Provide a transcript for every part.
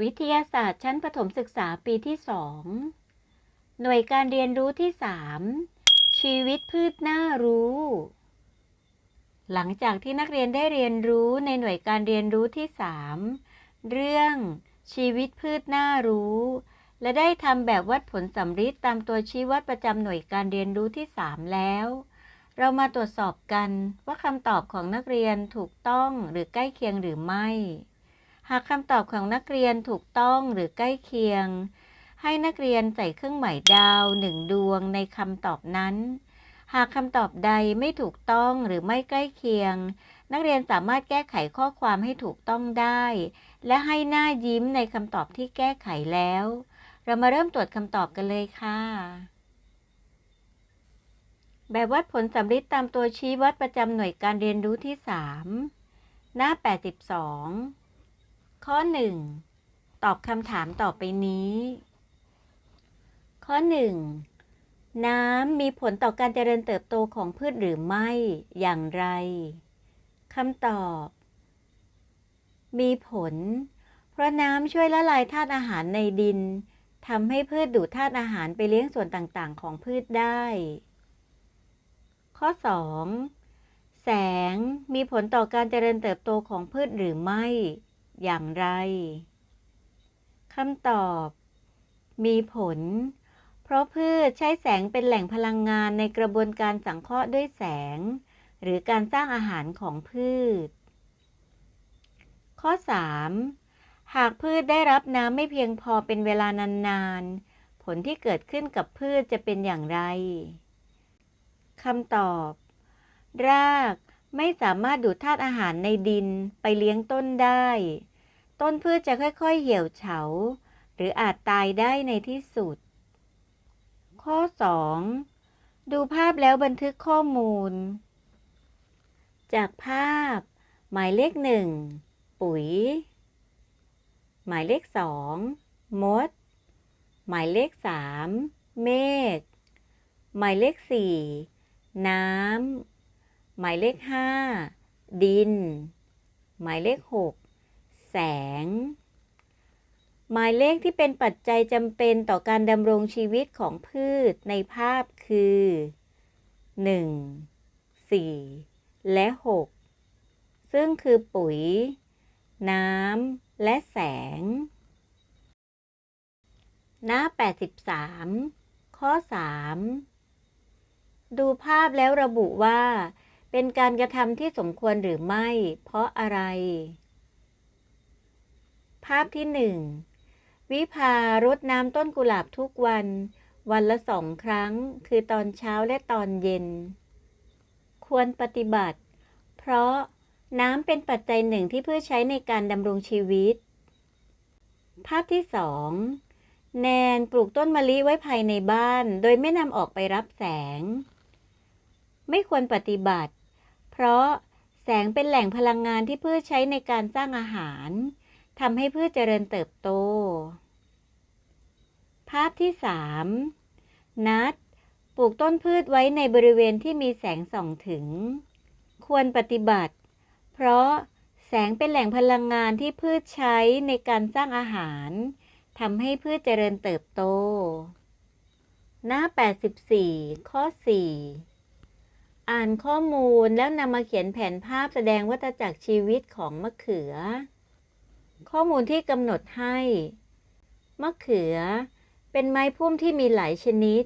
วิทยาศาสตร์ชั้นประถมศึกษาปีที่สองหน่วยการเรียนรู้ที่สามชีวิตพืชน่ารู้ หลังจากที่นักเรียนได้เรียนรู้ในหน่วยการเรียนรู้ที่สามเรื่องชีวิตพืชน่ารู้ และได้ทำแบบวัดผลสำริดตามตัวชี้วัดประจำหน่วยการเรียนรู้ที่สามแล้ว เรามาตรวจสอบกันว่าคำตอบของนักเรียนถูกต้องหรือใกล้เคียงหรือไม่ หากคำตอบของนักเรียนถูกต้องหรือใกล้เคียง ให้นักเรียนใส่เครื่องหมายดาวหนึ่งดวงในคำตอบนั้น หากคำตอบใดไม่ถูกต้องหรือไม่ใกล้เคียง นักเรียนสามารถแก้ไขข้อความให้ถูกต้องได้ และให้หน้ายิ้มในคำตอบที่แก้ไขแล้ว เรามาเริ่มตรวจคำตอบกันเลยค่ะแบบวัดผลสำริดตามตัวชี้วัดประจำหน่วยการเรียนรู้ที่ 3 หน้า 82 ข้อ 1 ตอบคำถามต่อไปนี้ ข้อ 1 น้ำมีผลต่อการเจริญเติบโตของพืชหรือไม่อย่างไรคำตอบ มีผล เพราะน้ำช่วยละลายธาตุอาหารในดินทำให้พืชดูดธาตุอาหารไปเลี้ยงส่วนต่างๆ ของพืชได้ ข้อ 2. แสงมีผลต่อการเจริญเติบโตของพืชหรือไม่ อย่างไรคำตอบ มีผล เพราะพืชใช้แสงเป็นแหล่งพลังงานในกระบวนการสังเคราะห์ด้วยแสง หรือการสร้างอาหารของพืช ข้อ 3. หากพืชได้รับน้ำไม่เพียงพอเป็นเวลานานๆ ผลที่เกิดขึ้นกับพืชจะเป็นอย่างไรคำตอบ ราก ไม่สามารถดูดธาตุอาหารในดินไปเลี้ยงต้นได้ ต้นพืชจะค่อยๆเหี่ยวเฉา หรืออาจตายได้ในที่สุด ข้อ 2. ดูภาพแล้วบันทึกข้อมูล จากภาพ หมายเลขหนึ่งปุ๋ย หมายเลขสองมด หมายเลขสามเมฆ หมายเลขสี่น้ำ หมายเลขห้าดิน หมายเลขหกแสง หมายเลขที่เป็นปัจจัยจำเป็นต่อการดำรงชีวิตของพืชในภาพคือ 1. 4 และ 6 ซึ่งคือปุ๋ย น้ำ และแสง หน้า 83 ข้อ 3 ดูภาพแล้วระบุว่า เป็นการกระทำที่สมควรหรือไม่ เพราะอะไร ภาพที่หนึ่งวิภารดน้ำต้นกุหลาบทุกวัน วันละสองครั้ง คือตอนเช้าและตอนเย็น ควรปฏิบัติ เพราะน้ำเป็นปัจจัยหนึ่งที่พืชใช้ในการดำรงชีวิต ภาพที่สองแนนปลูกต้นมะลิไว้ภายในบ้าน โดยไม่นำออกไปรับแสง ไม่ควรปฏิบัติ เพราะแสงเป็นแหล่งพลังงานที่พืชใช้ในการสร้างอาหารทำให้พืชเจริญเติบโต ภาพที่ 3 นัด ปลูกต้นพืชไว้ในบริเวณที่มีแสงส่องถึง ควรปฏิบัติ เพราะแสงเป็นแหล่งพลังงานที่พืชใช้ในการสร้างอาหารทำให้พืชเจริญเติบโต หน้า 84 ข้อ 4 อ่านข้อมูลแล้วนำมาเขียนแผนภาพแสดงวัฏจักรชีวิตของมะเขือ ข้อมูลที่กำหนดให้ มะเขือ เป็นไม้พุ่มที่มีหลายชนิด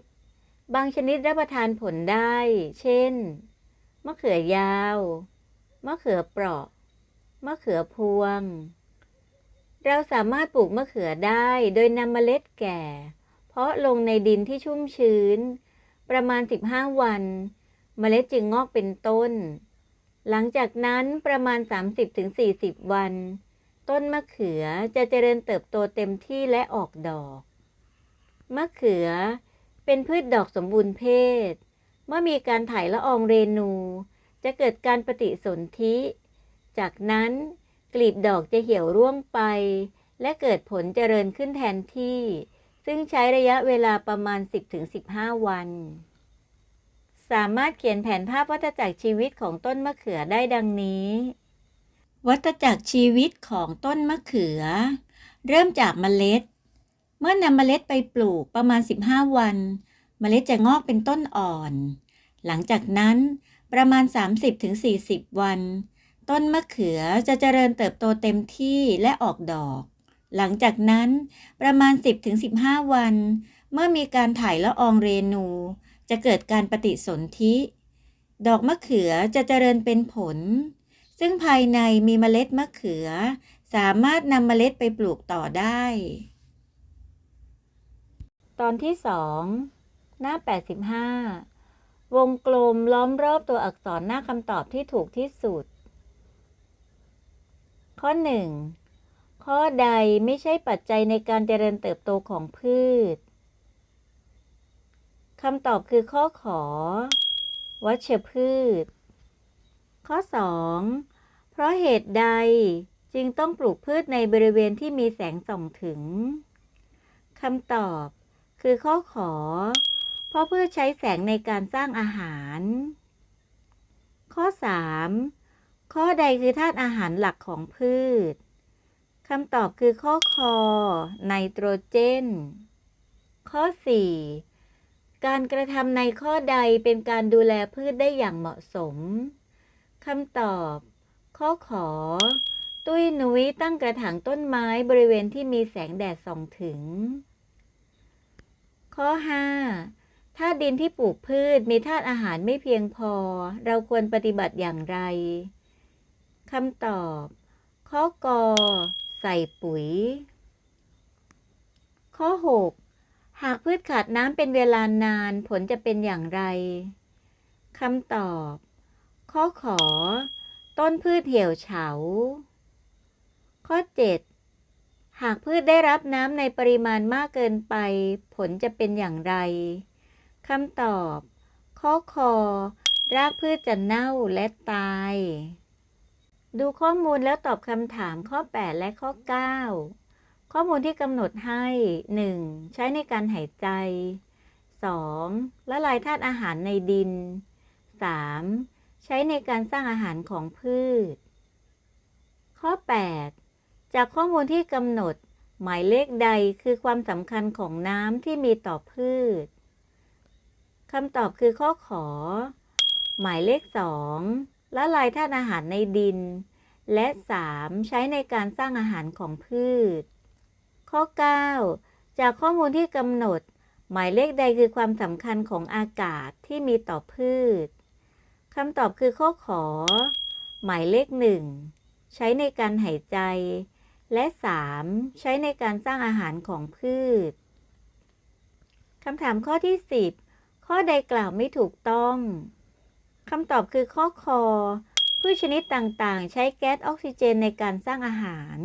บางชนิดรับประทานผลได้ เช่น มะเขือยาว มะเขือเปราะ มะเขือพวง เราสามารถปลูกมะเขือได้โดยนำเมล็ดแก่ เพาะลงในดินที่ชุ่มชื้น ประมาณ 15 วัน เมล็ดจึงงอกเป็นต้น หลังจากนั้นประมาณ 30-40 วัน ต้นมะเขือจะเจริญเติบโตเต็มที่และออกดอก มะเขือเป็นพืชดอกสมบูรณ์เพศ เมื่อมีการถ่ายละอองเรนู จะเกิดการปฏิสนธิ จากนั้นกลีบดอกจะเหี่ยวร่วงไป และเกิดผลเจริญขึ้นแทนที่ ซึ่งใช้ระยะเวลาประมาณ 10-15 วัน สามารถเขียนแผนภาพวัฏจักรชีวิตของต้นมะเขือได้ดังนี้ วัฏจักรชีวิตของต้นมะเขือ เริ่มจากเมล็ด เมื่อนำเมล็ดไปปลูกประมาณ 15 วัน เมล็ดจะงอกเป็นต้นอ่อน หลังจากนั้นประมาณ 30-40 วัน ต้นมะเขือจะเจริญเติบโตเต็มที่และออกดอก หลังจากนั้นประมาณ 10-15 วัน เมื่อมีการถ่ายละอองเรนู จะเกิดการปฏิสนธิ ดอกมะเขือจะเจริญเป็นผล ซึ่งภายในมีเมล็ดมะเขือ สามารถนำเมล็ดไปปลูกต่อได้ ตอนที่สองหน้า 85 วงกลมล้อมรอบตัวอักษรหน้าคำตอบที่ถูกที่สุด ข้อ 1 ข้อใดไม่ใช่ปัจจัยในการเจริญเติบโตของพืชำตอบคือข้อขอ วัชพืช ข้อ 2 เพราะเหตุใดจึงต้องปลูกพืชในบริเวณที่มีแสงส่องถึง คำตอบคือข้อขอ เพราะพืชใช้แสงในการสร้างอาหาร ข้อ 3 ข้อใดคือธาตุอาหารหลักของพืช คำตอบคือข้อคอไนโตรเจน ข้อ 4 การกระทำในข้อใดเป็นการดูแลพืชได้อย่างเหมาะสมคำตอบ ข้อขอ ตุ้ยนุ้ยตั้งกระถางต้นไม้บริเวณที่มีแสงแดดส่องถึง ข้อ 5 ถ้าดินที่ปลูกพืชมีธาตุอาหารไม่เพียงพอ เราควรปฏิบัติอย่างไรคำตอบ ข้อกอใส่ปุ๋ย ข้อ 6 หากพืชขาดน้ำเป็นเวลานานผลจะเป็นอย่างไรคำตอบ ข้อขอ ต้นพืชเหี่ยวเฉา ข้อ 7 หากพืชได้รับน้ำในปริมาณมากเกินไป ผลจะเป็นอย่างไรคำตอบ ข้อคอ รากพืชจะเน่าและตาย ดูข้อมูลแล้วตอบคำถามข้อ 8 และข้อ 9 ข้อมูลที่กำหนดให้ 1. ใช้ในการหายใจ 2. ละลายธาตุอาหารในดิน 3. ใช้ในการสร้างอาหารของพืช ข้อ 8 จากข้อมูลที่กำหนด หมายเลขใดคือความสำคัญของน้ำที่มีต่อพืชคำตอบคือข้อขอ หมายเลข 2 ละลายธาตุอาหารในดิน และ 3. ใช้ในการสร้างอาหารของพืช ข้อ 9 จากข้อมูลที่กำหนด หมายเลขใดคือความสำคัญของอากาศที่มีต่อพืชคำตอบคือข้อขอ หมายเลขหนึ่งใช้ในการหายใจ และ 3. ใช้ในการสร้างอาหารของพืชคำถามข้อที่ 10 ข้อใดกล่าวไม่ถูกต้องคำตอบคือข้อคอพืชชนิดต่างๆ ใช้แก๊สออกซิเจนในการสร้างอาหาร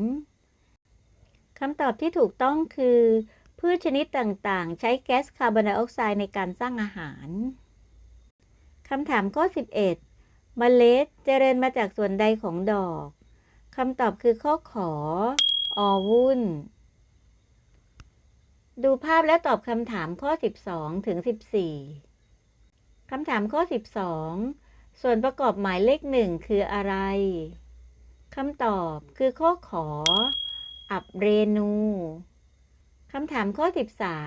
คำตอบที่ถูกต้องคือ พืชชนิดต่างๆ ใช้แก๊สคาร์บอนไดออกไซด์ในการสร้างอาหารคำถามข้อ 11 เมล็ดเจริญมาจากส่วนใดของดอกคำตอบคือข้อขออวุ่น ดูภาพและตอบคำถามข้อ 12 ถึง 14คำถามข้อ 12 ส่วนประกอบหมายเลขหนึ่งคืออะไรคำตอบคือข้อขอ อับเรนูคำถามข้อ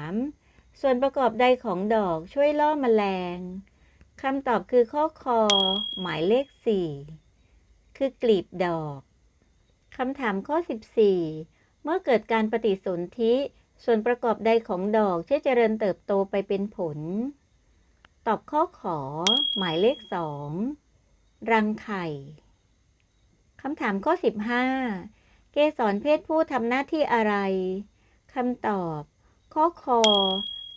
13 ส่วนประกอบใดของดอกช่วยล่อแมลงคำตอบคือข้อคอ หมายเลข 4 คือกลีบดอกคำถามข้อ 14 เมื่อเกิดการปฏิสนธิส่วนประกอบใดของดอกช่วยเจริญเติบโตไปเป็นผล ตอบข้อขอ หมายเลข 2 รังไข่คำถามข้อ 15 เกสรเพศผู้ทำหน้าที่อะไรคำตอบ ข้อคอ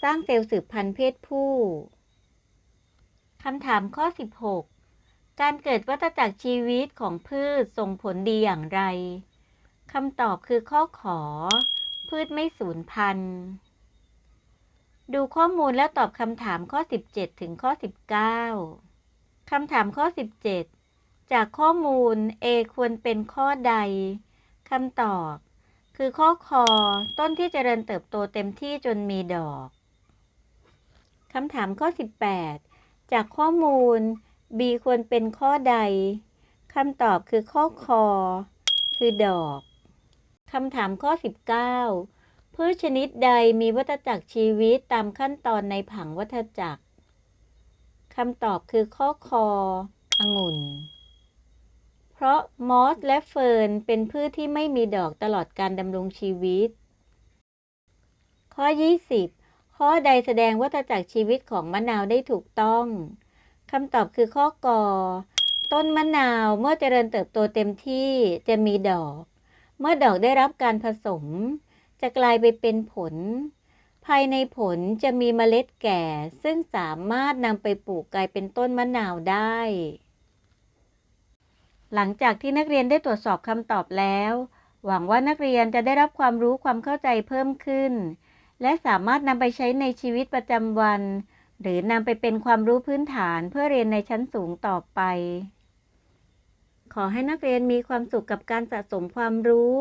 สร้างเซลล์สืบพันธุ์เพศผู้คำถามข้อ 16 การเกิดวัฏจักรชีวิตของพืชส่งผลดีอย่างไรคำตอบคือข้อขอ พืชไม่สูญพันธุ์ดูข้อมูลแล้วตอบคำถามข้อ 17 ถึงข้อ 19 คำถามข้อ 17 จากข้อมูล A ควรเป็นข้อใด คำตอบ คือข้อคอต้นที่เจริญเติบโตเต็มที่จนมีดอก คำถามข้อ 18 จากข้อมูล B ควรเป็นข้อใดคำตอบคือข้อคอ คือดอกคำถามข้อ 19 พืชชนิดใดมีวัฏจักรชีวิตตามขั้นตอนในผังวัฏจักรคำตอบคือข้อคอ องุ่น เพราะมอสและเฟิร์นเป็นพืชที่ไม่มีดอกตลอดการดำรงชีวิต ข้อ 20 ข้อใดแสดงวัฏจักรชีวิตของมะนาวได้ถูกต้องคำตอบคือข้อกอต้นมะนาวเมื่อเจริญเติบโตเต็มที่จะมีดอก เมื่อดอกได้รับการผสม จะกลายไปเป็นผล ภายในผลจะมีเมล็ดแก่ ซึ่งสามารถนำไปปลูกกลายเป็นต้นมะนาวได้ หลังจากที่นักเรียนได้ตรวจสอบคำตอบแล้ว หวังว่านักเรียนจะได้รับความรู้ความเข้าใจเพิ่มขึ้น และสามารถนำไปใช้ในชีวิตประจำวัน หรือนำไปเป็นความรู้พื้นฐานเพื่อเรียนในชั้นสูงต่อไป ขอให้นักเรียนมีความสุขกับการสะสมความรู้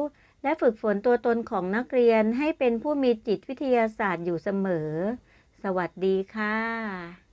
และฝึกฝนตัวตนของนักเรียนให้เป็นผู้มีจิตวิทยาศาสตร์อยู่เสมอ สวัสดีค่ะ